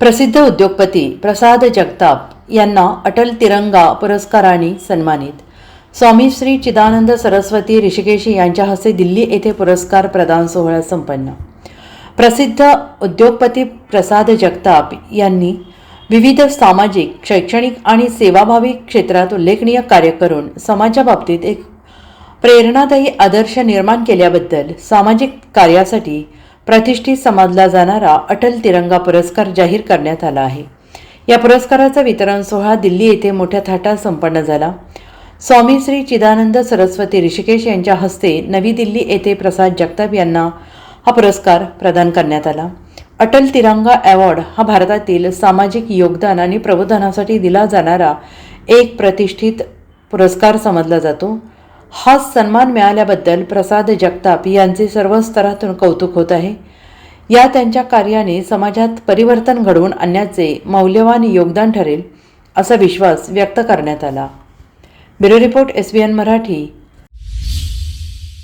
प्रसिद्ध उद्योगपती प्रसाद जगताप यांना अटल तिरंगा पुरस्काराने सन्मानित. स्वामी श्री चिदानंद सरस्वती ऋषिकेशी यांच्या हस्ते दिल्ली येथे पुरस्कार प्रदान सोहळा संपन्न. प्रसिद्ध उद्योगपती प्रसाद जगताप यांनी विविध सामाजिक शैक्षणिक आणि सेवाभावी क्षेत्रात उल्लेखनीय कार्य करून समाजाबाबतीत बाबतीत एक प्रेरणादायी आदर्श निर्माण केल्याबद्दल सामाजिक कार्यासाठी प्रतिष्ठित समजला जाणारा अटल तिरंगा पुरस्कार जाहीर करण्यात आला आहे. या पुरस्काराचा वितरण सोहळा दिल्ली येथे मोठ्या थाटात संपन्न झाला. स्वामी श्री चिदानंद सरस्वती ऋषिकेश यांच्या हस्ते नवी दिल्ली येथे प्रसाद जगताप यांना हा पुरस्कार प्रदान करण्यात आला. अटल तिरंगा अवॉर्ड हा भारतातील सामाजिक योगदान आणि प्रबोधनासाठी दिला जाणारा एक प्रतिष्ठित पुरस्कार समजला जातो. हा सन्मान मिळाल्याबद्दल प्रसाद जगताप यांचे सर्व स्तरातून कौतुक होत आहे. या त्यांच्या कार्याने समाजात परिवर्तन घडवून आणण्याचे मौल्यवान योगदान ठरेल असा विश्वास व्यक्त करण्यात आला. Bureau report S B N Marathi.